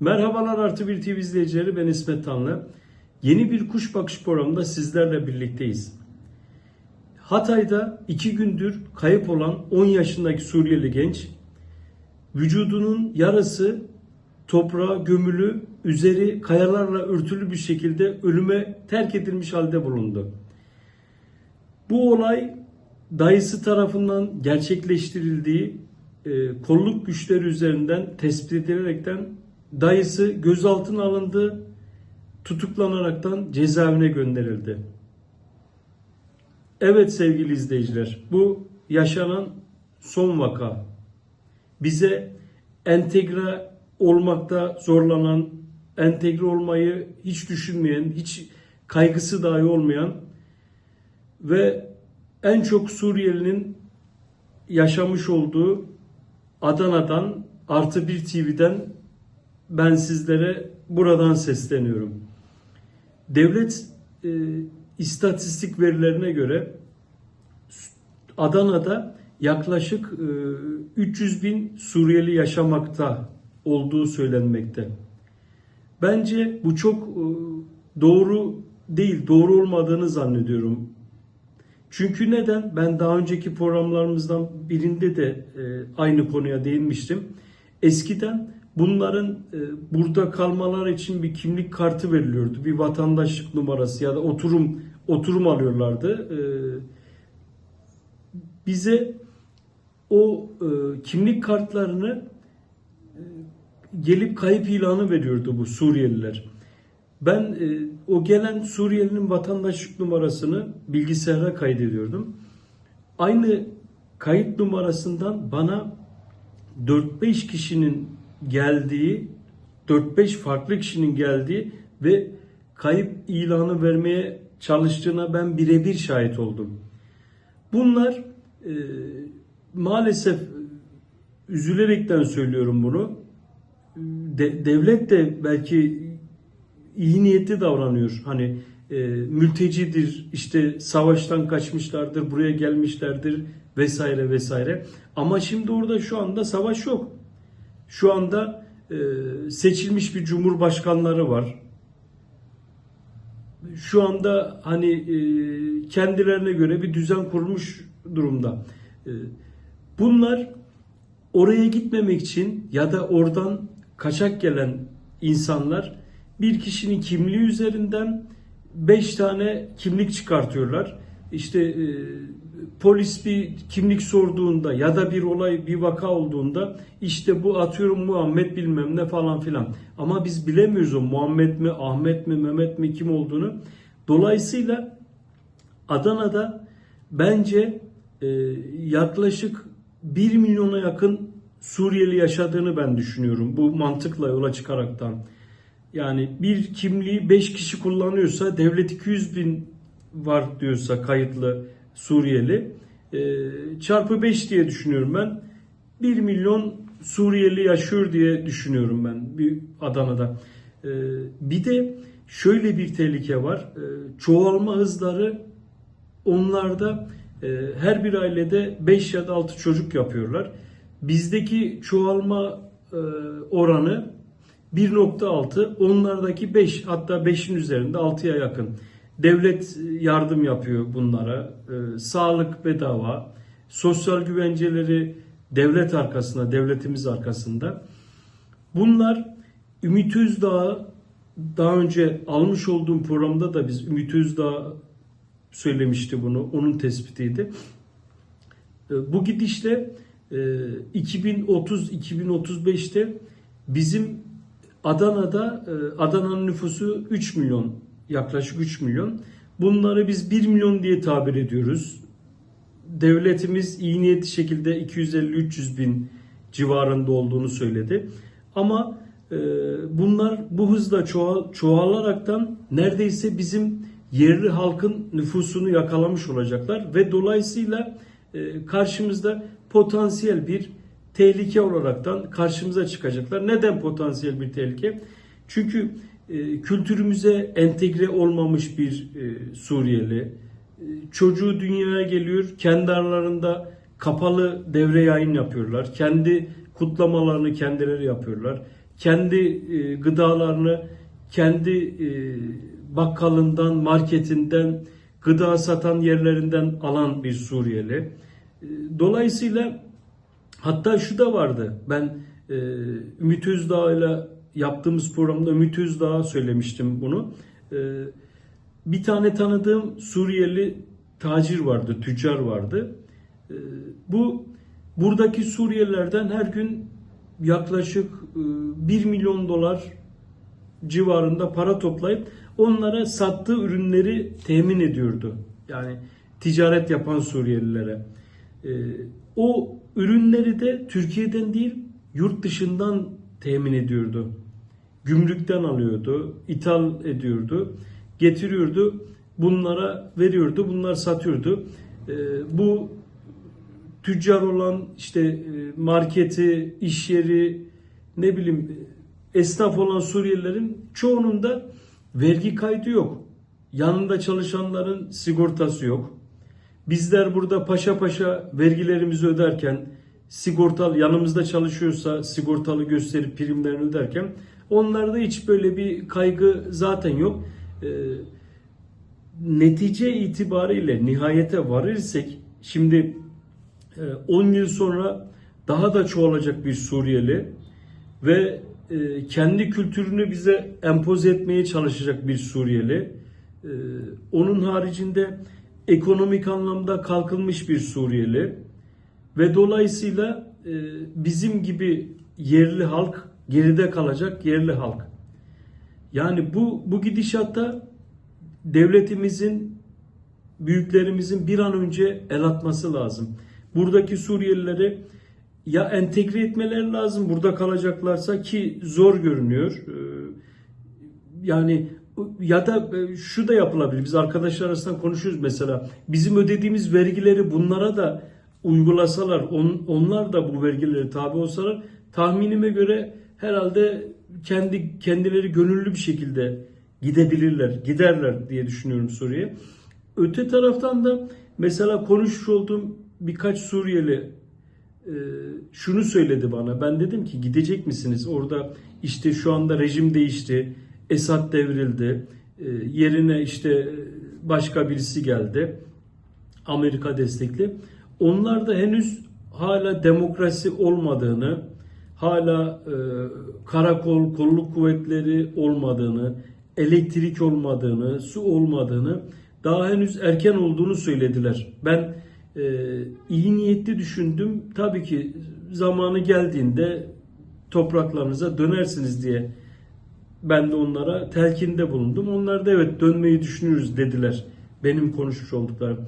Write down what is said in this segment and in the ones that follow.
Merhabalar Artı Bir TV izleyicileri ben İsmet Tanlı. Yeni bir kuş bakış programında sizlerle birlikteyiz. Hatay'da iki gündür kayıp olan 10 yaşındaki Suriyeli genç vücudunun yarısı toprağa gömülü, üzeri kayalarla örtülü bir şekilde ölüme terk edilmiş halde bulundu. Bu olay dayısı tarafından gerçekleştirildiği e, kolluk güçleri üzerinden tespit edilerekten dayısı gözaltına alındı, tutuklanaraktan cezaevine gönderildi. Evet sevgili izleyiciler, bu yaşanan son vaka. Bize entegre olmakta zorlanan, entegre olmayı hiç düşünmeyen, hiç kaygısı dahi olmayan ve en çok Suriyelinin yaşamış olduğu Adana'dan Artı Bir TV'den ben sizlere buradan sesleniyorum. Devlet e, istatistik verilerine göre Adana'da yaklaşık e, 300 bin Suriyeli yaşamakta olduğu söylenmekte. Bence bu çok e, doğru değil, doğru olmadığını zannediyorum. Çünkü neden? Ben daha önceki programlarımızdan birinde de e, aynı konuya değinmiştim. Eskiden bunların e, burada kalmaları için bir kimlik kartı veriliyordu. Bir vatandaşlık numarası ya da oturum oturum alıyorlardı. E, bize o e, kimlik kartlarını e, gelip kayıp ilanı veriyordu bu Suriyeliler. Ben e, o gelen Suriyelinin vatandaşlık numarasını bilgisayara kaydediyordum. Aynı kayıt numarasından bana 4-5 kişinin geldiği, 4-5 farklı kişinin geldiği ve kayıp ilanı vermeye çalıştığına ben birebir şahit oldum. Bunlar e, maalesef üzülerekten söylüyorum bunu. De, devlet de belki iyi niyetli davranıyor. Hani e, mültecidir, işte savaştan kaçmışlardır, buraya gelmişlerdir vesaire vesaire. Ama şimdi orada şu anda savaş yok. Şu anda e, seçilmiş bir cumhurbaşkanları var. Şu anda hani e, kendilerine göre bir düzen kurmuş durumda. E, bunlar oraya gitmemek için ya da oradan kaçak gelen insanlar bir kişinin kimliği üzerinden 5 tane kimlik çıkartıyorlar. İşte polis bir kimlik sorduğunda ya da bir olay bir vaka olduğunda işte bu atıyorum Muhammed bilmem ne falan filan. Ama biz bilemiyoruz o Muhammed mi, Ahmet mi, Mehmet mi kim olduğunu. Dolayısıyla Adana'da bence e, yaklaşık 1 milyona yakın Suriyeli yaşadığını ben düşünüyorum. Bu mantıkla yola çıkaraktan. Yani bir kimliği 5 kişi kullanıyorsa devlet 200 bin var diyorsa kayıtlı Suriyeli e, çarpı 5 diye düşünüyorum ben. 1 milyon Suriyeli yaşıyor diye düşünüyorum ben bir Adana'da. E, bir de şöyle bir tehlike var. E, çoğalma hızları onlarda e, her bir ailede 5 ya da 6 çocuk yapıyorlar. Bizdeki çoğalma e, oranı 1.6, onlardaki 5 hatta 5'in üzerinde 6'ya yakın. Devlet yardım yapıyor bunlara. Ee, sağlık bedava. Sosyal güvenceleri devlet arkasında, devletimiz arkasında. Bunlar Ümit Özdağ daha önce almış olduğum programda da biz Ümit Özdağ söylemişti bunu. Onun tespitiydi. Ee, bu gidişle 2030-2035'te bizim Adana'da e, Adana'nın nüfusu 3 milyon yaklaşık 3 milyon. Bunları biz 1 milyon diye tabir ediyoruz. Devletimiz iyi niyetli şekilde 250-300 bin civarında olduğunu söyledi. Ama e, bunlar bu hızla çoğal, çoğalaraktan neredeyse bizim yerli halkın nüfusunu yakalamış olacaklar ve dolayısıyla e, karşımızda potansiyel bir tehlike olaraktan karşımıza çıkacaklar. Neden potansiyel bir tehlike? Çünkü kültürümüze entegre olmamış bir e, Suriyeli e, çocuğu dünyaya geliyor. Kendi aralarında kapalı devre yayın yapıyorlar. Kendi kutlamalarını kendileri yapıyorlar. kendi e, gıdalarını kendi e, bakkalından, marketinden, gıda satan yerlerinden alan bir Suriyeli. E, Dolayısıyla hatta şu da vardı. Ben Ümit Özdağ ile yaptığımız programda Ümit Özdağ'a söylemiştim bunu. E, bir tane tanıdığım Suriyeli tacir vardı, tüccar vardı. E, bu buradaki Suriyelilerden her gün yaklaşık e, 1 milyon dolar civarında para toplayıp onlara sattığı ürünleri temin ediyordu. Yani ticaret yapan Suriyelilere. Ee, o ürünleri de Türkiye'den değil yurt dışından temin ediyordu. Gümrükten alıyordu, ithal ediyordu, getiriyordu, bunlara veriyordu, bunlar satıyordu. Ee, bu tüccar olan işte e, marketi, iş yeri, ne bileyim esnaf olan Suriyelilerin çoğunun da vergi kaydı yok. Yanında çalışanların sigortası yok. Bizler burada paşa paşa vergilerimizi öderken sigortalı yanımızda çalışıyorsa sigortalı gösterip primlerini öderken onlarda hiç böyle bir kaygı zaten yok. Ee, netice itibariyle nihayete varırsak şimdi e, 10 yıl sonra daha da çoğalacak bir Suriyeli ve e, kendi kültürünü bize empoze etmeye çalışacak bir Suriyeli. E, onun haricinde ekonomik anlamda kalkınmış bir Suriyeli ve dolayısıyla e, bizim gibi yerli halk geride kalacak yerli halk. Yani bu bu gidişatta devletimizin büyüklerimizin bir an önce el atması lazım. Buradaki Suriyelileri ya entegre etmeleri lazım burada kalacaklarsa ki zor görünüyor. Ee, Yani ya da e, şu da yapılabilir. Biz arkadaşlar arasında konuşuyoruz mesela. Bizim ödediğimiz vergileri bunlara da uygulasalar, on, onlar da bu vergileri tabi olsalar tahminime göre herhalde kendi kendileri gönüllü bir şekilde gidebilirler, giderler diye düşünüyorum Suriye. Öte taraftan da mesela konuşmuş olduğum birkaç Suriyeli e, şunu söyledi bana. Ben dedim ki gidecek misiniz? Orada işte şu anda rejim değişti. Esad devrildi. E, yerine işte başka birisi geldi. Amerika destekli. Onlar da henüz hala demokrasi olmadığını, hala e, karakol, kolluk kuvvetleri olmadığını, elektrik olmadığını, su olmadığını, daha henüz erken olduğunu söylediler. Ben e, iyi niyetli düşündüm. Tabii ki zamanı geldiğinde topraklarınıza dönersiniz diye ben de onlara telkinde bulundum. Onlar da evet dönmeyi düşünürüz dediler. Benim konuşmuş olduklarım.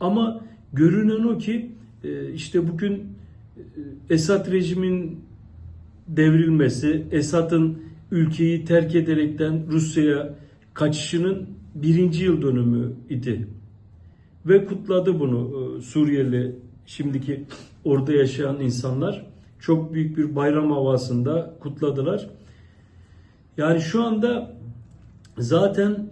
Ama görünen o ki e, işte bugün e, Esad rejimin devrilmesi, Esad'ın ülkeyi terk ederekten Rusya'ya kaçışının birinci yıl dönümü idi. Ve kutladı bunu e, Suriyeli şimdiki orada yaşayan insanlar. Çok büyük bir bayram havasında kutladılar. Yani şu anda zaten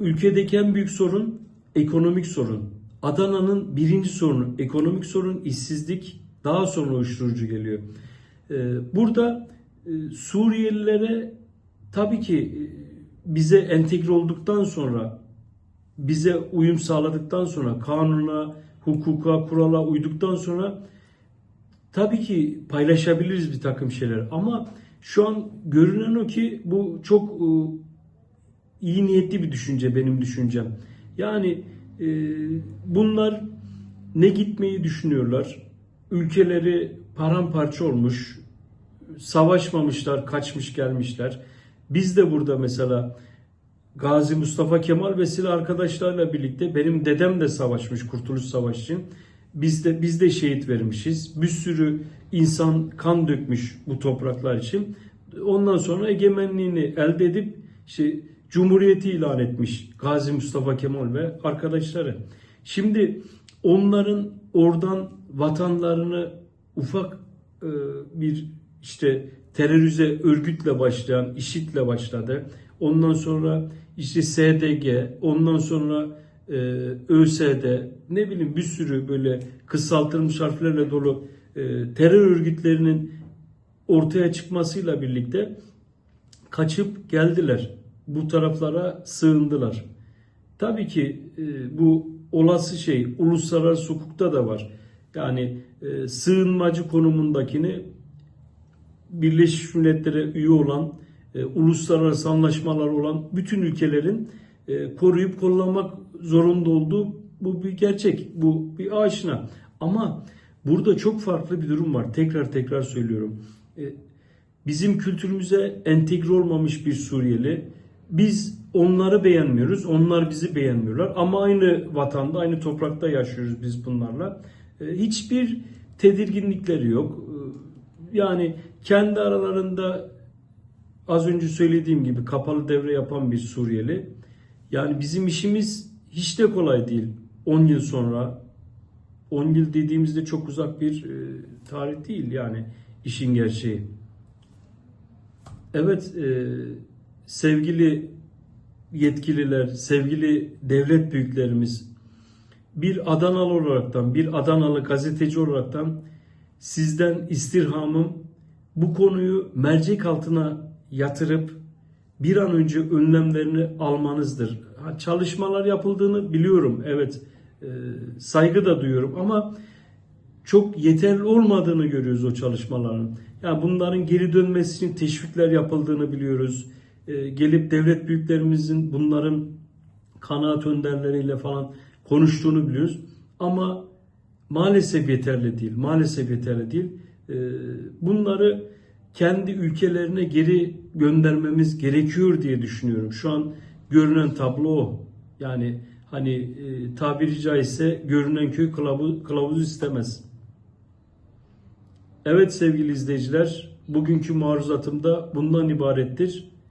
ülkedeki en büyük sorun ekonomik sorun. Adana'nın birinci sorunu ekonomik sorun, işsizlik, daha sonra uyuşturucu geliyor. E, burada e, Suriyelilere tabii ki e, bize entegre olduktan sonra bize uyum sağladıktan sonra kanuna, hukuka, kurala uyduktan sonra tabii ki paylaşabiliriz bir takım şeyler ama şu an görünen o ki bu çok e, iyi niyetli bir düşünce benim düşüncem. Yani bunlar ne gitmeyi düşünüyorlar? Ülkeleri paramparça olmuş, savaşmamışlar, kaçmış gelmişler. Biz de burada mesela Gazi Mustafa Kemal ve silah arkadaşlarla birlikte benim dedem de savaşmış Kurtuluş Savaşı için. Biz de biz de şehit vermişiz. Bir sürü insan kan dökmüş bu topraklar için. Ondan sonra egemenliğini elde edip işte Cumhuriyeti ilan etmiş Gazi Mustafa Kemal ve arkadaşları. Şimdi onların oradan vatanlarını ufak e, bir işte terörize örgütle başlayan IŞİD'le başladı. Ondan sonra işte SDG, ondan sonra e, ÖSD, ne bileyim bir sürü böyle kısaltılmış harflerle dolu e, terör örgütlerinin ortaya çıkmasıyla birlikte kaçıp geldiler. Bu taraflara sığındılar. Tabii ki e, bu olası şey uluslararası hukukta da var. Yani e, sığınmacı konumundakini Birleşmiş Milletler'e üye olan, e, uluslararası anlaşmalar olan bütün ülkelerin e, koruyup kollamak zorunda olduğu bu bir gerçek, bu bir aşina. Ama burada çok farklı bir durum var. Tekrar tekrar söylüyorum. E, bizim kültürümüze entegre olmamış bir Suriyeli. Biz onları beğenmiyoruz, onlar bizi beğenmiyorlar. Ama aynı vatanda, aynı toprakta yaşıyoruz biz bunlarla. E, Hiçbir tedirginlikleri yok. E, Yani kendi aralarında az önce söylediğim gibi kapalı devre yapan bir Suriyeli. Yani bizim işimiz hiç de kolay değil. 10 yıl sonra 10 yıl dediğimizde çok uzak bir e, tarih değil yani işin gerçeği. Evet e, sevgili yetkililer, sevgili devlet büyüklerimiz bir Adanalı olaraktan, bir Adanalı gazeteci olaraktan sizden istirhamım bu konuyu mercek altına yatırıp bir an önce önlemlerini almanızdır. Çalışmalar yapıldığını biliyorum. Evet e, saygı da duyuyorum ama çok yeterli olmadığını görüyoruz o çalışmaların. Yani bunların geri dönmesi için teşvikler yapıldığını biliyoruz. E, gelip devlet büyüklerimizin bunların kanaat önderleriyle falan konuştuğunu biliyoruz. Ama maalesef yeterli değil. Maalesef yeterli değil. E, bunları kendi ülkelerine geri göndermemiz gerekiyor diye düşünüyorum. Şu an görünen tablo o. Yani hani e, tabiri caizse görünen köy kılavuz, kılavuz istemez. Evet sevgili izleyiciler, bugünkü maruzatım da bundan ibarettir.